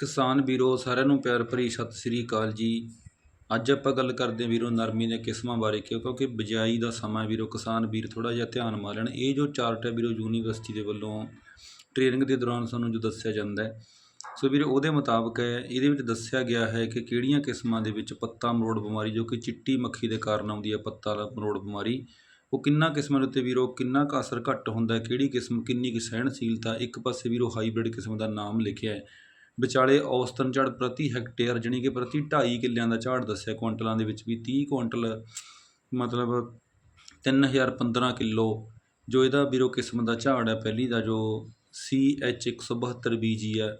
ਕਿਸਾਨ ਵੀਰੋ, ਸਾਰਿਆਂ ਨੂੰ ਪਿਆਰ ਭਰੀ ਸਤਿ ਸ੍ਰੀ ਅਕਾਲ ਜੀ। ਅੱਜ ਆਪਾਂ ਗੱਲ ਕਰਦੇ ਹਾਂ ਵੀਰੋ ਨਰਮੀ ਦੀਆਂ ਕਿਸਮਾਂ ਬਾਰੇ, ਕਿਉਂਕਿ ਬਿਜਾਈ ਦਾ ਸਮਾਂ ਵੀਰੋ, ਕਿਸਾਨ ਵੀਰ ਥੋੜਾ ਜਿਹਾ ਧਿਆਨ ਮਾਰਨ। ਇਹ ਜੋ ਚਾਰਟ ਹੈ ਵੀਰੋ ਯੂਨੀਵਰਸਿਟੀ ਦੇ ਵੱਲੋਂ ਟ੍ਰੇਨਿੰਗ ਦੇ ਦੌਰਾਨ ਸਾਨੂੰ ਜੋ ਦੱਸਿਆ ਜਾਂਦਾ ਹੈ। ਸੋ ਵੀਰੇ, ਉਹਦੇ ਮੁਤਾਬਕ ਹੈ, ਇਹਦੇ ਵਿੱਚ ਦੱਸਿਆ ਗਿਆ ਹੈ ਕਿ ਕਿਹੜੀਆਂ ਕਿਸਮਾਂ ਦੇ ਵਿੱਚ ਪੱਤਾ ਮਰੋੜ ਬਿਮਾਰੀ, ਜੋ ਕਿ ਚਿੱਟੀ ਮੱਖੀ ਦੇ ਕਾਰਨ ਆਉਂਦੀ ਹੈ, ਪੱਤਾ ਮਰੋੜ ਬਿਮਾਰੀ, ਉਹ ਕਿੰਨਾ ਕਿਸਮਾਂ ਦੇ ਉੱਤੇ ਵੀਰੋ, ਕਿੰਨਾ ਕੁ ਅਸਰ ਘੱਟ ਹੁੰਦਾ ਹੈ, ਕਿਹੜੀ ਕਿਸਮ, ਕਿੰਨੀ ਕੁ ਸਹਿਣਸ਼ੀਲਤਾ, ਇੱਕ ਪਾਸੇ ਵੀਰੋ ਹਾਈਬ੍ਰਿਡ ਕਿਸਮ ਦਾ ਨਾਮ ਲਿਖਿਆ ਹੈ। ਵਿਚਾਲੇ ਔਸਤਨ ਝਾੜ ਪ੍ਰਤੀ ਹੈਕਟੇਅਰ ਜਾਣੀ ਕਿ ਪ੍ਰਤੀ 2.5 ਕਿੱਲਿਆਂ ਦਾ ਝਾੜ ਦੱਸਿਆ। ਕੁਇੰਟਲਾਂ ਦੇ ਵਿੱਚ ਵੀ 30 ਕੁਇੰਟਲ, ਮਤਲਬ 3000 15 ਕਿਲੋ, ਜੋ ਇਹਦਾ ਵੀਰੋ ਕਿਸਮ ਦਾ ਝਾੜ ਹੈ। ਪਹਿਲੀ ਦਾ ਜੋ ਸੀ ਐਚ 172 ਬੀਜੀ ਹੈ।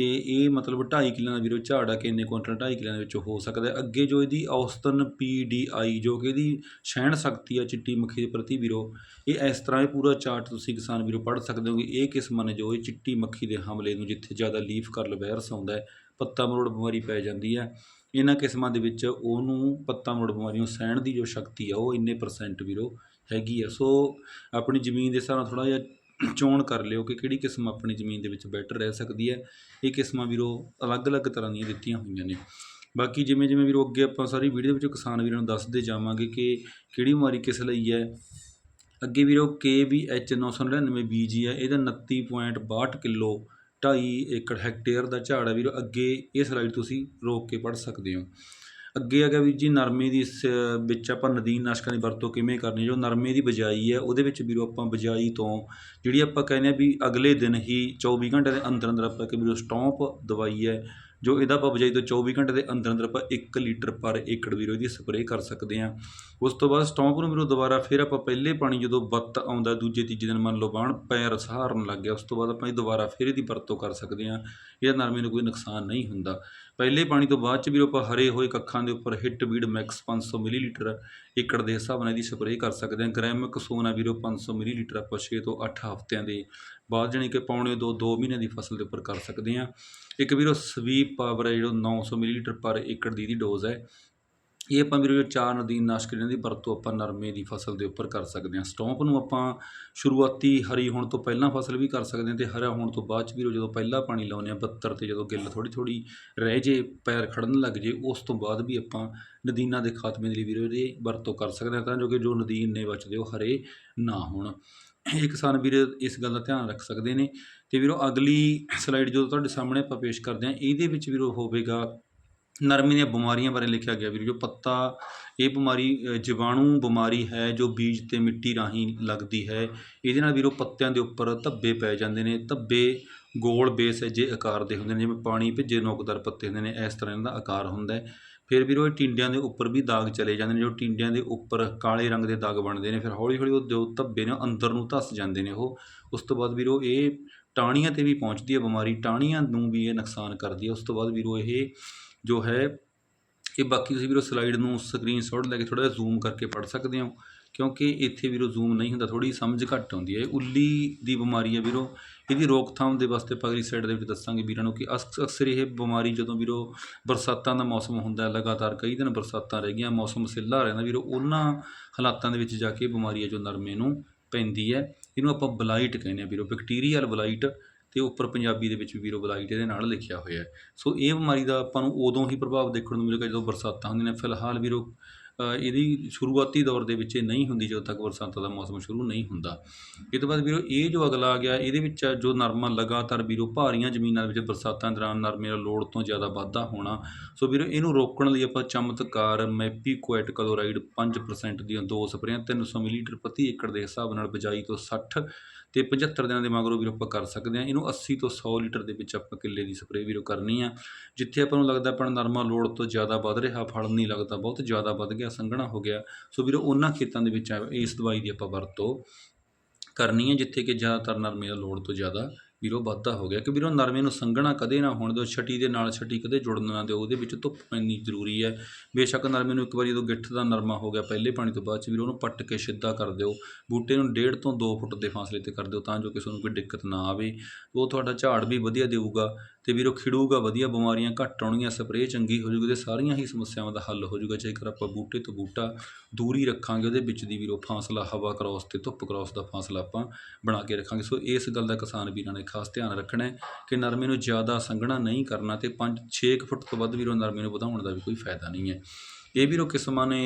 ਤੇ ਇਹ ਮਤਲਬ 2.5 ਕਿੱਲਿਆਂ ਦਾ ਵੀਰੋ ਝਾੜ ਹੈ ਕਿ ਇੰਨੇ ਕੁਇੰਟਲ 2.5 ਕਿੱਲਿਆਂ ਦੇ ਵਿੱਚ ਹੋ ਸਕਦਾ ਅੱਗੇ ਜੋ ਇਹਦੀ ਔਸਤਨ ਪੀ ਡੀ ਆਈ, ਜੋ ਕਿ ਇਹਦੀ ਸਹਿਣ ਸ਼ਕਤੀ ਆ ਚਿੱਟੀ ਮੱਖੀ ਦੇ ਪ੍ਰਤੀ ਵੀਰੋ, ਇਹ ਇਸ ਤਰ੍ਹਾਂ ਇਹ ਪੂਰਾ ਚਾਰਟ ਤੁਸੀਂ ਕਿਸਾਨ ਵੀਰੋ ਪੜ੍ਹ ਸਕਦੇ ਹੋ ਕਿ ਇਹ ਕਿਸਮਾਂ ਨੇ ਜੋ ਇਹ ਚਿੱਟੀ ਮੱਖੀ ਦੇ ਹਮਲੇ ਨੂੰ ਜਿੱਥੇ ਜ਼ਿਆਦਾ ਲੀਫ ਕਰਲ ਵਾਇਰਸ ਆਉਂਦਾ ਹੈ, ਪੱਤਾ ਮਰੋੜ ਬਿਮਾਰੀ ਪੈ ਜਾਂਦੀ ਹੈ। ਇਹਨਾਂ ਕਿਸਮਾਂ ਦੇ ਵਿੱਚ ਉਹਨੂੰ ਪੱਤਾ ਮਰੋੜ ਬਿਮਾਰੀ ਨੂੰ ਸਹਿਣ ਦੀ ਜੋ ਸ਼ਕਤੀ ਆ ਉਹ ਇੰਨੇ ਪਰਸੈਂਟ ਵੀਰੋ ਹੈਗੀ ਆ। ਸੋ ਆਪਣੀ ਜ਼ਮੀਨ ਦੇ ਹਿਸਾਬ ਨਾਲ ਥੋੜਾ ਜਿਹਾ ਚੋਣ ਕਰ ਲਿਓ ਕਿ ਕਿਹੜੀ ਕਿਸਮ ਆਪਣੀ ਜ਼ਮੀਨ ਦੇ ਵਿੱਚ ਬੈਟਰ ਰਹਿ ਸਕਦੀ ਹੈ। ਇਹ ਕਿਸਮਾਂ ਵੀਰੋ ਅਲੱਗ-ਅਲੱਗ ਤਰ੍ਹਾਂ ਦੀਆਂ ਦਿੱਤੀਆਂ ਹੋਈਆਂ ਨੇ। ਬਾਕੀ ਜਿਵੇਂ ਜਿਵੇਂ ਵੀਰੋ ਅੱਗੇ ਆਪਾਂ ਸਾਰੀ ਵੀਡੀਓ ਵਿੱਚ ਕਿਸਾਨ ਵੀਰਾਂ ਨੂੰ ਦੱਸਦੇ ਜਾਵਾਂਗੇ ਕਿ ਕਿਹੜੀ ਬਿਮਾਰੀ ਕਿਸ ਲਈ ਹੈ। ਅੱਗੇ ਵੀਰੋ ਕੇ ਵੀ ਐਚ 999 ਬੀਜੀ ਹੈ ਇਹਦਾ 29.62 ਕਿਲੋ 2.5 ਏਕੜ ਹੈਕਟੇਅਰ ਦਾ ਝਾੜ ਹੈ ਵੀਰੋ। ਅੱਗੇ ਇਹ ਸਲਾਈਡ ਤੁਸੀਂ ਰੋਕ ਕੇ ਪੜ੍ਹ ਸਕਦੇ ਹੋ। ਅੱਗੇ ਹੈਗਾ ਵੀਰ ਜੀ, ਨਰਮੇ ਦੀ ਇਸ ਵਿੱਚ ਆਪਾਂ ਨਦੀਨ ਨਾਸ਼ਕਾਂ ਦੀ ਵਰਤੋਂ ਕਿਵੇਂ ਕਰਨੀ, ਜੋ ਨਰਮੇ ਦੀ ਬਜਾਈ ਹੈ, ਉਹਦੇ ਵਿੱਚ ਵੀਰੋ ਆਪਾਂ ਬਜਾਈ ਤੋਂ, ਜਿਹੜੀ ਆਪਾਂ ਕਹਿੰਦੇ ਆ ਵੀ ਅਗਲੇ ਦਿਨ ਹੀ 24 ਘੰਟੇ ਦੇ ਅੰਦਰ ਅੰਦਰ ਆਪਾਂ ਕਿ ਵੀਰੋ ਸਟੌਂਪ ਦਵਾਈ ਹੈ, ਜੋ ਇਹਦਾ ਆਪਾਂ ਬਜਾਈ ਤੋਂ 24 ਘੰਟੇ ਦੇ ਅੰਦਰ ਅੰਦਰ ਆਪਾਂ 1 ਲੀਟਰ ਪਰ ਏਕੜ ਵੀਰੋ ਇਹਦੀ ਸਪਰੇਅ ਕਰ ਸਕਦੇ ਹਾਂ। ਉਸ ਤੋਂ ਬਾਅਦ ਸਟੌਂਪ ਨੂੰ ਵੀਰੋ ਦੁਬਾਰਾ ਫਿਰ ਆਪਾਂ ਪਹਿਲੇ ਪਾਣੀ ਜਦੋਂ ਬੱਤ ਆਉਂਦਾ, ਦੂਜੇ ਤੀਜੇ ਦਿਨ ਮੰਨ ਲਓ ਬਾਣ ਪੈਰ ਸਹਾਰਨ ਲੱਗ ਗਿਆ, ਉਸ ਤੋਂ ਬਾਅਦ ਆਪਾਂ ਇਹ ਦੁਬਾਰਾ ਫਿਰ ਇਹਦੀ ਵਰਤੋਂ ਕਰ ਸਕਦੇ ਹਾਂ, ਇਹਦਾ ਨਰਮੇ ਨੂੰ ਕੋਈ ਨੁਕਸਾਨ ਨਹੀਂ ਹੁੰਦਾ। ਪਹਿਲੇ ਪਾਣੀ ਤੋਂ ਬਾਅਦ ਚ ਵੀਰੋ ਆਪਾਂ ਹਰੇ ਹੋਏ ਕੱਖਾਂ ਦੇ ਉੱਪਰ ਹਿੱਟ ਬੀਡ ਮੈਕਸ 500 ਮਿਲੀਲੀਟਰ ਏਕੜ ਦੇ ਹਿਸਾਬ ਨਾਲ ਇਹਦੀ ਸਪਰੇਅ ਕਰ ਸਕਦੇ ਹਾਂ। ਗ੍ਰੈਮਿਕ ਸੋਨਾ ਵੀਰੋ 500 ਮਿਲੀਲੀਟਰ ਆਪਾਂ 6 ਤੋਂ 8 ਹਫ਼ਤਿਆਂ ਦੇ ਬਾਅਦ ਜਾਣੀ ਕਿ ਪੌਣੇ ਦੋ 2 ਮਹੀਨੇ ਦੀ ਫਸਲ ਦੇ ਉੱਪਰ ਕਰ ਸਕਦੇ ਹਾਂ। ਇੱਕ ਵੀਰੋ ਸਵੀਪ ਪਾਵਰ ਹੈ ਜਿਹੜਾ 900 ਮਿਲੀਲੀਟਰ ਪਰ ਏਕੜ ਦੀ ਦੀ ਡੋਜ਼ ਹੈ ਇਹ ਆਪਾਂ ਵੀਰੋ ਚਾਰ ਨਦੀਨ ਨਾਸ਼ਕ ਇਹਨਾਂ ਦੀ ਵਰਤੋਂ ਆਪਾਂ ਨਰਮੇ ਦੀ ਫਸਲ ਦੇ ਉੱਪਰ ਕਰ ਸਕਦੇ ਹਾਂ। ਸਟੌਂਪ ਨੂੰ ਆਪਾਂ ਸ਼ੁਰੂਆਤੀ ਹਰੀ ਹੋਣ ਤੋਂ ਪਹਿਲਾਂ ਫਸਲ ਵੀ ਕਰ ਸਕਦੇ ਹਾਂ ਤੇ ਹਰਾ ਹੋਣ ਤੋਂ ਬਾਅਦ ਚ ਵੀਰੋ ਜਦੋਂ ਪਹਿਲਾ ਪਾਣੀ ਲਾਉਂਦੇ ਆ 72 ਤੇ ਜਦੋਂ ਗਿੱਲ ਥੋੜੀ ਥੋੜੀ ਰਹਿ ਜੇ, ਪੈਰ ਖੜਨ ਲੱਗ ਜੇ, ਉਸ ਤੋਂ ਬਾਅਦ ਵੀ ਆਪਾਂ ਨਦੀਨਾਂ ਦੇ ਖਾਤਮੇ ਦੇ ਲਈ ਵੀਰੋ ਇਹਦੀ ਵਰਤੋਂ ਕਰ ਸਕਦੇ ਹਾਂ ਤਾਂ ਜੋ ਕਿ ਜੋ ਨਦੀਨ ਨੇ ਬਚਦੇ ਉਹ ਹਰੇ ਨਾ ਹੋਣ। ਇਹ ਕਿਸਾਨ ਵੀਰ ਇਸ ਗੱਲ ਦਾ ਧਿਆਨ ਰੱਖ ਸਕਦੇ ਨੇ ਤੇ ਵੀਰੋ ਅਗਲੀ ਸਲਾਈਡ ਜਦੋਂ ਤੁਹਾਡੇ ਸਾਹਮਣੇ ਆਪਾਂ ਪੇਸ਼ ਕਰਦੇ ਹਾਂ, ਇਹਦੇ ਵਿੱਚ ਵੀਰੋ ਹੋਵੇਗਾ ਨਰਮੀ ਦੀਆਂ ਬਿਮਾਰੀਆਂ ਬਾਰੇ ਲਿਖਿਆ ਗਿਆ ਵੀਰ ਜੋ ਪੱਤਾ, ਇਹ ਬਿਮਾਰੀ ਜੀਵਾਣੂ ਬਿਮਾਰੀ ਹੈ ਜੋ ਬੀਜ ਤੇ ਮਿੱਟੀ ਰਾਹੀਂ ਲੱਗਦੀ ਹੈ। ਇਹਦੇ ਨਾਲ ਵੀਰੋ ਪੱਤਿਆਂ ਦੇ ਉੱਪਰ ਧੱਬੇ ਪੈ ਜਾਂਦੇ ਨੇ, ਧੱਬੇ ਗੋਲ ਬੇਸ ਜੇ ਆਕਾਰ ਦੇ ਹੁੰਦੇ ਨੇ, ਜਿਵੇਂ ਪਾਣੀ ਭਿੱਜੇ ਨੋਕਦਾਰ ਪੱਤੇ ਹੁੰਦੇ ਨੇ, ਇਸ ਤਰ੍ਹਾਂ ਦਾ ਆਕਾਰ ਹੁੰਦਾ ਹੈ। ਫਿਰ ਵੀਰੋ ਇਹ ਟਿੰਡਿਆਂ ਦੇ ਉੱਪਰ ਵੀ ਦਾਗ ਚਲੇ ਜਾਂਦੇ ਨੇ, ਜੋ ਟਿੰਡਿਆਂ ਦੇ ਉੱਪਰ ਕਾਲੇ ਰੰਗ ਦੇ ਦਾਗ ਬਣਦੇ ਨੇ, ਫਿਰ ਹੌਲੀ ਹੌਲੀ ਉਹ ਜੋ ਧੱਬੇ ਨੇ ਅੰਦਰ ਨੂੰ ਧੱਸ ਜਾਂਦੇ ਨੇ ਉਹ। ਉਸ ਤੋਂ ਬਾਅਦ ਵੀਰੋ ਇਹ ਟਾਹਣੀਆਂ ਤੇ ਵੀ ਪਹੁੰਚਦੀ ਹੈ ਬਿਮਾਰੀ, ਟਾਹਣੀਆਂ ਨੂੰ ਵੀ ਇਹ ਨੁਕਸਾਨ ਕਰਦੀ ਹੈ। ਉਸ ਤੋਂ ਬਾਅਦ ਵੀਰੋ ਇਹ ਜੋ ਹੈ ਇਹ ਬਾਕੀ ਤੁਸੀਂ ਵੀਰੋ ਸਲਾਈਡ ਨੂੰ ਸਕਰੀਨਸ਼ਾਟ ਲੈ ਕੇ ਥੋੜਾ ਜਿਹਾ ਜ਼ੂਮ ਕਰਕੇ ਪੜ੍ਹ ਸਕਦੇ ਹੋ, ਕਿਉਂਕਿ ਇੱਥੇ ਵੀਰੋ ਜ਼ੂਮ ਨਹੀਂ ਹੁੰਦਾ ਥੋੜੀ ਸਮਝ ਘੱਟ ਆਉਂਦੀ ਹੈ। ਇਹ ਉੱਲੀ ਦੀ ਬਿਮਾਰੀ ਹੈ ਵੀਰੋ। ਇਹਦੀ ਰੋਕਥਾਮ ਦੇ ਵਾਸਤੇ ਆਪਾਂ ਅਗਲੀ ਸਾਈਡ ਦੇ ਵਿੱਚ ਦੱਸਾਂਗੇ ਵੀਰਾਂ ਨੂੰ ਕਿ ਅਕਸ- ਅਕਸਰ ਇਹ ਬਿਮਾਰੀ ਜਦੋਂ ਵੀਰੋ ਬਰਸਾਤਾਂ ਦਾ ਮੌਸਮ ਹੁੰਦਾ ਹੈ, ਲਗਾਤਾਰ ਕਈ ਦਿਨ ਬਰਸਾਤਾਂ ਰਹਿ ਗਈਆਂ, ਮੌਸਮ ਸਿੱਲਾ ਰਹਿੰਦਾ, ਵੀਰੋ ਉਹਨਾਂ ਹਾਲਾਤਾਂ ਦੇ ਵਿੱਚ ਜਾ ਕੇ ਬਿਮਾਰੀ ਹੈ ਜੋ ਨਰਮੇ ਨੂੰ ਪੈਂਦੀ ਹੈ। ਇਹਨੂੰ ਆਪਾਂ ਬਲਾਈਟ ਕਹਿੰਦੇ ਆ ਵੀਰੋ ਬੈਕਟੀਰੀਅਲ ਬਲਾਈਟ ਅਤੇ ਉੱਪਰ ਪੰਜਾਬੀ ਦੇ ਵਿੱਚ ਵੀ ਵੀਰੋ ਬਲਾਈਟ ਇਹਦੇ ਨਾਲ ਲਿਖਿਆ ਹੋਇਆ ਸੋ ਇਹ ਬਿਮਾਰੀ ਦਾ ਆਪਾਂ ਨੂੰ ਉਦੋਂ ਹੀ ਪ੍ਰਭਾਵ ਦੇਖਣ ਨੂੰ ਮਿਲੇਗਾ ਜਦੋਂ ਬਰਸਾਤਾਂ ਹੁੰਦੀਆਂ ਨੇ। ਫਿਲਹਾਲ ਵੀਰੋ ਇਹਦੀ ਸ਼ੁਰੂਆਤੀ ਦੌਰ ਦੇ ਵਿੱਚ ਇਹ ਨਹੀਂ ਹੁੰਦੀ ਜਦੋਂ ਤੱਕ ਬਰਸਾਤਾਂ ਦਾ ਮੌਸਮ ਸ਼ੁਰੂ ਨਹੀਂ ਹੁੰਦਾ। ਇਹ ਤੋਂ ਬਾਅਦ ਵੀਰੋ, ਇਹ ਜੋ ਅਗਲਾ ਆ ਗਿਆ, ਇਹਦੇ ਵਿੱਚ ਆ ਜੋ ਨਰਮਾ ਲਗਾਤਾਰ ਵੀਰੋ ਭਾਰੀਆਂ ਜ਼ਮੀਨਾਂ ਦੇ ਵਿੱਚ ਬਰਸਾਤਾਂ ਦੌਰਾਨ ਨਰਮੇ ਦਾ ਲੋੜ ਤੋਂ ਜ਼ਿਆਦਾ ਵਾਧਾ ਹੋਣਾ, ਸੋ ਵੀਰੋ ਇਹਨੂੰ ਰੋਕਣ ਲਈ ਆਪਾਂ ਚਮਤਕਾਰ ਮੈਪੀਕੋਏਟ ਕਲੋਰਾਈਡ 5% ਦੀਆਂ ਦੋ ਸਪਰੇਆਂ 300 ਮਿਲੀਲੀਟਰ ਪ੍ਰਤੀ ਏਕੜ ਦੇ ਹਿਸਾਬ ਨਾਲ ਬਜਾਈ ਤੋਂ 60 ਤੇ 75 ਦਿਨਾਂ ਦੇ ਮਗਰੋਂ ਵੀਰੋ ਆਪਾਂ ਕਰ ਸਕਦੇ ਹਾਂ। ਇਹਨੂੰ 80 ਤੋਂ 100 ਲੀਟਰ ਦੇ ਵਿੱਚ ਆਪਾਂ ਕਿੱਲੇ ਦੀ ਸਪਰੇਅ ਵੀਰੋ ਕਰਨੀ ਆ। ਜਿੱਥੇ ਆਪਾਂ ਨੂੰ ਲੱਗਦਾ ਆਪਣਾ ਨਰਮਾ ਲੋੜ ਤੋਂ ਜ਼ਿਆਦਾ ਵੱਧ ਰਿਹਾ, ਫਲ ਨਹੀਂ ਲੱਗਦਾ, ਬਹੁਤ ਜ਼ਿਆਦਾ ਵੱਧ ਗਿਆ, ਸੰਘਣਾ ਹੋ ਗਿਆ। ਸੋ ਵੀਰੋ, ਉਹਨਾਂ ਖੇਤਾਂ ਦੇ ਵਿੱਚ ਇਸ ਦਵਾਈ ਦੀ ਆਪਾਂ ਵਰਤੋਂ ਕਰਨੀ ਹੈ ਜਿੱਥੇ ਕਿ ਜ਼ਿਆਦਾਤਰ ਨਰਮੇ ਦਾ ਲੋੜ ਤੋਂ ਜ਼ਿਆਦਾ ਵੀਰੋ ਵਾਧਾ ਹੋ ਗਿਆ ਕਿ ਵੀਰੋ ਨਰਮੇ ਨੂੰ ਸੰਘਣਾ ਕਦੇ ਨਾ ਹੋਣ ਦਿਓ, ਛਟੀ ਦੇ ਨਾਲ ਛਟੀ ਕਦੇ ਜੁੜਨ ਨਾ ਦਿਓ, ਉਹਦੇ ਵਿੱਚ ਧੁੱਪ ਪੈਣੀ ਜ਼ਰੂਰੀ ਹੈ। ਬੇਸ਼ੱਕ ਨਰਮੇ ਨੂੰ ਇੱਕ ਵਾਰੀ ਜਦੋਂ ਗਿੱਠ ਦਾ ਨਰਮਾ ਹੋ ਗਿਆ ਪਹਿਲੇ ਪਾਣੀ ਤੋਂ ਬਾਅਦ ਚ ਵੀਰੋ ਉਹਨੂੰ ਪੱਟ ਕੇ ਸਿੱਧਾ ਕਰ ਦਿਓ। ਬੂਟੇ ਨੂੰ ਡੇਢ ਤੋਂ 2 ਫੁੱਟ ਦੇ ਫਾਸਲੇ ਤੇ ਕਰ ਦਿਓ ਤਾਂ ਜੋ ਕਿਸੇ ਨੂੰ ਕੋਈ ਦਿੱਕਤ ਨਾ ਆਵੇ। ਉਹ ਤੁਹਾਡਾ ਝਾੜ ਵੀ ਵਧੀਆ ਦੇਊਗਾ। ਤੇ ਵੀਰੋ ਖਿੜੂਗਾ ਵਧੀਆ, ਬਿਮਾਰੀਆਂ ਘੱਟ ਆਉਣਗੀਆਂ, ਸਪਰੇਅ ਚੰਗੀ ਹੋ ਜੂਗੀ ਤੇ ਸਾਰੀਆਂ ਹੀ ਸਮੱਸਿਆਵਾਂ ਦਾ ਹੱਲ ਹੋ ਜੂਗਾ ਜੇਕਰ ਆਪਾਂ ਬੂਟੇ ਤੋਂ ਬੂਟਾ ਦੂਰੀ ਰੱਖਾਂਗੇ, ਉਹਦੇ ਵਿੱਚ ਦੀ ਵੀਰੋ ਫਾਸਲਾ, ਹਵਾ ਕ੍ਰਾਸ ਤੇ ਧੁੱਪ ਕ੍ਰਾਸ ਦਾ ਫਾਸਲਾ ਆਪਾਂ ਬਣਾ ਕੇ ਰੱਖਾਂਗੇ। ਸੋ ਇਸ ਗੱਲ ਦਾ ਕਿਸਾਨ ਵੀਰਾਂ ਨੇ ਖਾਸ ਧਿਆਨ ਰੱਖਣਾ ਹੈ ਕਿ ਨਰਮੇ ਨੂੰ ਜ਼ਿਆਦਾ ਸੰਘਣਾ ਨਹੀਂ ਕਰਨਾ ਤੇ 5-6 ਫੁੱਟ ਤੋਂ ਵੱਧ ਵੀਰੋ ਨਰਮੇ ਨੂੰ ਵਧਾਉਣ ਦਾ ਵੀ ਕੋਈ ਫਾਇਦਾ ਨਹੀਂ ਹੈ। ਇਹ ਵੀਰੋ ਕਿਸਮਾਂ ਨੇ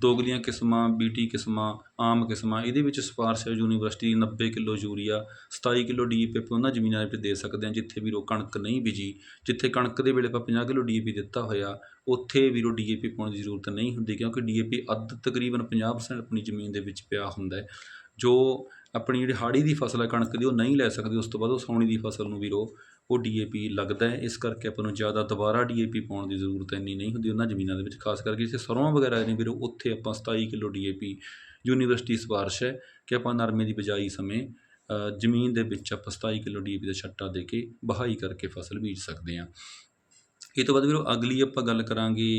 ਦੋਗਲੀਆਂ ਕਿਸਮਾਂ ਬੀਟੀ ਕਿਸਮਾਂ, ਆਮ ਕਿਸਮਾਂ, ਇਹਦੇ ਵਿੱਚ ਸਿਫਾਰਸ਼ ਹੈ university 90 kilo urea 27 kilo DAP ਆਪਾਂ ਉਹਨਾਂ ਜ਼ਮੀਨਾਂ ਦੇ ਵਿੱਚ ਦੇ ਸਕਦੇ ਹਾਂ ਜਿੱਥੇ ਵੀਰੋ ਕਣਕ ਨਹੀਂ ਬੀਜੀ, ਜਿੱਥੇ ਕਣਕ ਦੇ ਵੇਲੇ ਆਪਾਂ 50 ਕਿਲੋ ਡੀਏਪੀ ਦਿੱਤਾ ਹੋਇਆ, ਉੱਥੇ ਵੀਰੋ ਡੀਏਪੀ ਪਾਉਣ ਦੀ ਜ਼ਰੂਰਤ ਨਹੀਂ ਹੁੰਦੀ ਕਿਉਂਕਿ ਡੀਏਪੀ ਅੱਧ ਤਕਰੀਬਨ 50% ਆਪਣੀ ਜ਼ਮੀਨ ਦੇ ਵਿੱਚ ਪਿਆ ਹੁੰਦਾ ਹੈ, ਜੋ ਆਪਣੀ ਜਿਹੜੀ ਹਾੜੀ ਦੀ ਫਸਲ ਹੈ ਕਣਕ ਦੀ, ਉਹ ਨਹੀਂ ਲੈ ਸਕਦੇ, ਉਸ ਤੋਂ ਬਾਅਦ ਉਹ ਸਾਉਣੀ ਦੀ ਫਸਲ ਨੂੰ ਵੀਰੋ ਉਹ ਡੀਏਪੀ ਲੱਗਦਾ ਹੈ। ਇਸ ਕਰਕੇ ਆਪਾਂ ਨੂੰ ਜ਼ਿਆਦਾ ਦੁਬਾਰਾ ਡੀਏਪੀ ਪਾਉਣ ਦੀ ਜ਼ਰੂਰਤ ਇੰਨੀ ਨਹੀਂ ਹੁੰਦੀ ਉਹਨਾਂ ਜ਼ਮੀਨਾਂ ਦੇ ਵਿੱਚ, ਖਾਸ ਕਰਕੇ ਜਿੱਥੇ ਸਰੋਂ ਵਗੈਰਾ ਨੇ ਵੀਰੋ, ਉੱਥੇ ਆਪਾਂ 27 ਕਿਲੋ ਡੀਏਪੀ ਯੂਨੀਵਰਸਿਟੀ ਸਿਫਾਰਿਸ਼ ਹੈ ਕਿ ਆਪਾਂ ਨਰਮੇ ਦੀ ਬਿਜਾਈ ਸਮੇਂ ਜ਼ਮੀਨ ਦੇ ਵਿੱਚ ਆਪਾਂ 27 ਕਿਲੋ ਡੀਏਪੀ ਦਾ ਛੱਟਾ ਦੇ ਕੇ ਬਹਾਈ ਕਰਕੇ ਫਸਲ ਬੀਜ ਸਕਦੇ ਹਾਂ। ਇਹ ਤੋਂ ਬਾਅਦ ਵੀਰੋ, ਅਗਲੀ ਆਪਾਂ ਗੱਲ ਕਰਾਂਗੇ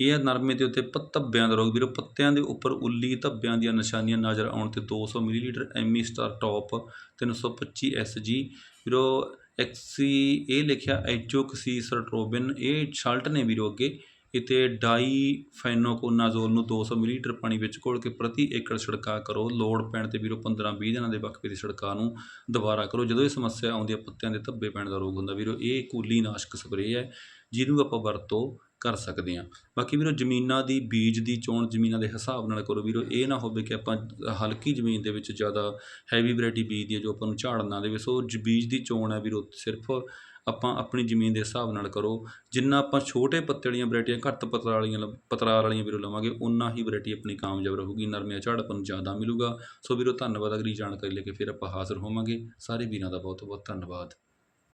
ਇਹ ਹੈ ਨਰਮੇ ਦੇ ਉੱਤੇ ਪ ਧੱਬਿਆਂ ਦਾ ਰੋਗ। ਵੀਰੋ, ਪੱਤਿਆਂ ਦੇ ਉੱਪਰ ਉੱਲੀ ਧੱਬਿਆਂ ਦੀਆਂ ਨਿਸ਼ਾਨੀਆਂ ਨਜ਼ਰ ਆਉਣ ਤੇ 200 millilitre Ammy star top 325 SG. ਵੀਰੋ, ਐਕਸੀ, ਇਹ ਲਿਖਿਆ ਐਚੋਕਸੀ ਸਰਟਰੋਬਿਨ ਇਹ ਸ਼ਾਲਟ ਨੇ ਵੀਰੋ ਅੱਗੇ। ਇਤੇ ਡਾਈ ਫੈਨੋਕੋਨਾਜ਼ੋਲ ਨੂੰ 200 ਮਿਲੀਲੀਟਰ ਪਾਣੀ ਵਿੱਚ ਘੋਲ ਕੇ ਪ੍ਰਤੀ ਏਕੜ ਛਿੜਕਾਅ ਕਰੋ। ਲੋੜ ਪੈਣ ਤੇ ਵੀਰੋ 15-20 ਦਿਨਾਂ ਦੇ ਵਕਫੇ ਦੀ ਛਿੜਕਾਅ ਨੂੰ ਦੁਬਾਰਾ ਕਰੋ। ਜਦੋਂ ਇਹ ਸਮੱਸਿਆ ਆਉਂਦੀ ਹੈ, ਪੱਤਿਆਂ ਦੇ ਧੱਬੇ ਪੈਣ ਦਾ ਰੋਗ ਹੁੰਦਾ। ਵੀਰੋ, ਇਹ ਕੂਲੀ ਨਾਸ਼ਕ ਸਪਰੇਅ ਹੈ, ਜਿਹਨੂੰ ਆਪਾਂ ਵਰਤੋ ਕਰ ਸਕਦੇ ਹਾਂ। ਬਾਕੀ ਵੀਰੋ, ਜ਼ਮੀਨਾਂ ਦੀ, ਬੀਜ ਦੀ, ਚੋਣ ਜ਼ਮੀਨਾਂ ਦੇ ਹਿਸਾਬ ਨਾਲ ਕਰੋ ਵੀਰੋ, ਇਹ ਨਾ ਹੋਵੇ ਕਿ ਆਪਾਂ ਹਲਕੀ ਜ਼ਮੀਨ ਦੇ ਵਿੱਚ ਜ਼ਿਆਦਾ ਹੈਵੀ ਵੈਰਾਈਟੀ ਬੀਜ ਦੀ ਜੋ ਆਪਾਂ ਨੂੰ ਝਾੜ ਨਾ ਦੇਵੇ। ਸੋ ਬੀਜ ਦੀ ਚੋਣ ਹੈ ਵੀਰੋ, ਸਿਰਫ ਆਪਾਂ ਆਪਣੀ ਜ਼ਮੀਨ ਦੇ ਹਿਸਾਬ ਨਾਲ ਕਰੋ। ਜਿੰਨਾ ਆਪਾਂ ਛੋਟੇ ਪੱਤੇ ਵਾਲੀਆਂ ਵੈਰਾਈਟੀਆਂ, ਘੱਟ ਪਤਰਾ ਵਾਲੀਆਂ, ਲ- ਪਤਰਾਰ ਵਾਲੀਆਂ ਵੀਰੋ ਲਵਾਂਗੇ ਉਨਾ ਹੀ ਵੈਰਾਈਟੀ ਆਪਣੀ ਕਾਮਯਾਬ ਰਹੂਗੀ ਨਰਮੇ ਝਾੜ ਆਪਾਂ ਨੂੰ ਜ਼ਿਆਦਾ ਮਿਲੂਗਾ। ਸੋ ਵੀਰੋ, ਧੰਨਵਾਦ, ਅਗਲੀ ਜਾਣਕਾਰੀ ਲੈ ਕੇ ਫਿਰ ਆਪਾਂ ਹਾਜ਼ਰ ਹੋਵਾਂਗੇ। ਸਾਰੇ ਵੀਰਾਂ ਦਾ ਬਹੁਤ ਬਹੁਤ ਧੰਨਵਾਦ।